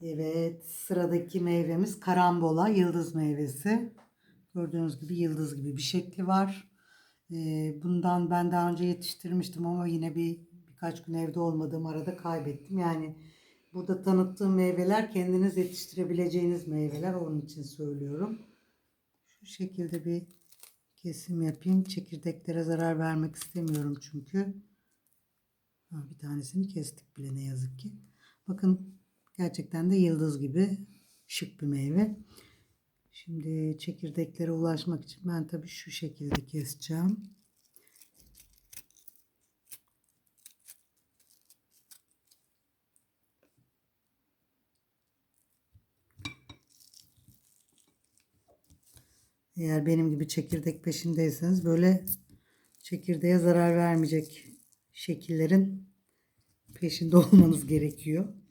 Evet, sıradaki meyvemiz karambola, yıldız meyvesi. Gördüğünüz gibi yıldız gibi bir şekli var. Ee, bundan ben daha önce yetiştirmiştim ama yine bir birkaç gün evde olmadığım arada kaybettim. Yani burada tanıttığım meyveler kendiniz yetiştirebileceğiniz meyveler. Onun için söylüyorum. Şu şekilde bir kesim yapayım. Çekirdeklere zarar vermek istemiyorum çünkü. Bir tanesini kestik bile ne yazık ki. Bakın gerçekten de yıldız gibi şık bir meyve. Şimdi çekirdeklere ulaşmak için ben tabii şu şekilde keseceğim. Eğer benim gibi çekirdek peşindeyseniz böyle çekirdeğe zarar vermeyecek şekillerin peşinde olmanız gerekiyor.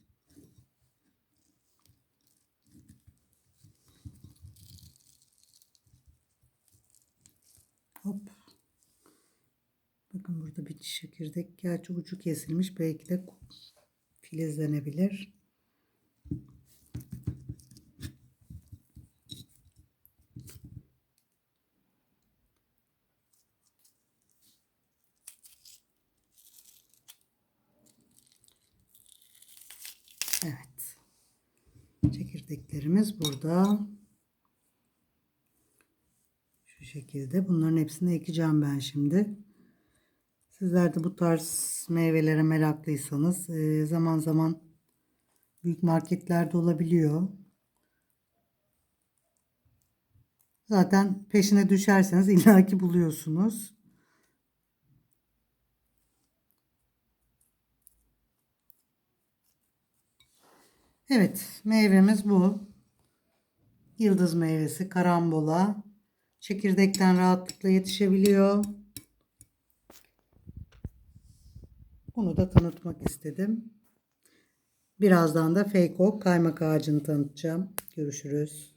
Hop. Bakın burada bir çekirdek. Gerçi ucu kesilmiş. Belki de filizlenebilir. Evet. Çekirdeklerimiz burada. Şu şekilde. Bunların hepsini ekeceğim ben şimdi. Sizler de bu tarz meyvelere meraklıysanız e, zaman zaman büyük marketlerde olabiliyor. Zaten peşine düşerseniz illaki buluyorsunuz. Evet, meyvemiz bu. Yıldız meyvesi, karambola. Çekirdekten rahatlıkla yetişebiliyor. Bunu da tanıtmak istedim. Birazdan da fake oak kaymak ağacını tanıtacağım. Görüşürüz.